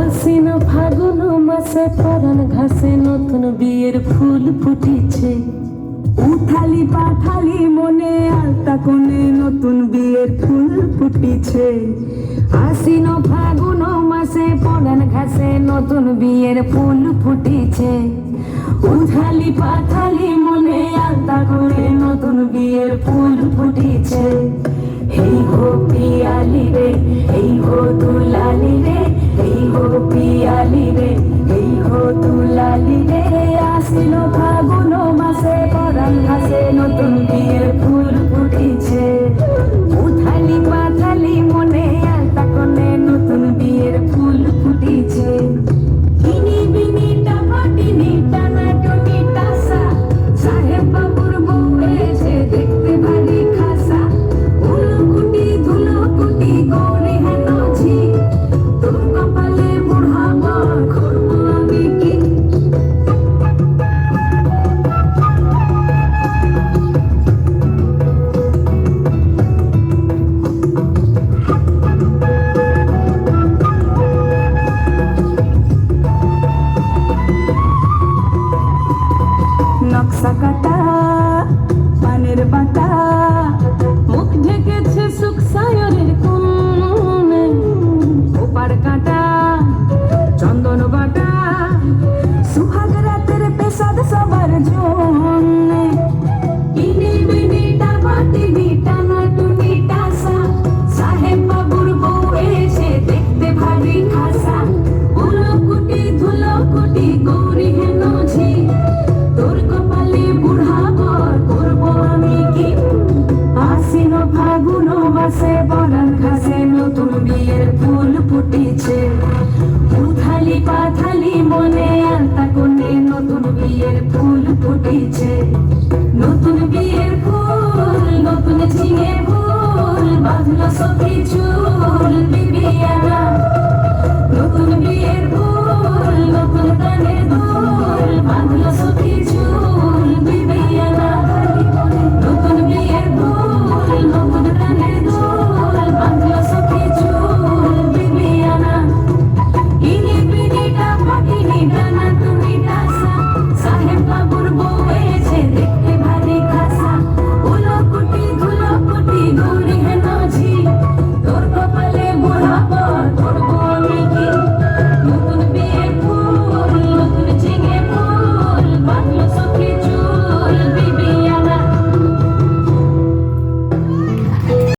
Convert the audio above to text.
আশ্বিন ফাগুন মাসে পরান ঘাসে নতুন বিয়ের ফুল ফুটিছে। উথালি পাথালি মনে আলতা কোণে নতুন বিয়ের ফুল ফুটিছে। আশ্বিন ফাগুন মাসে পরান ঘাসে নতুন বিয়ের ফুল ফুটিছে। উথালি পাথালি মনে আলতা করে নতুন বিয়ের ফুল ফুটিছে। এই হো পিয়ালি রে, এই হো দুলালি ফাগুন মাসে বনান ঘাসে নতুন বিয়ের ফুল ফুটিছে ফুটিছে। নতুন বিয়ের ফুল নতুন ঝিঙে ফুল বাঁধলো সখী চুল বিবিয়ানা নতুন বিয়ের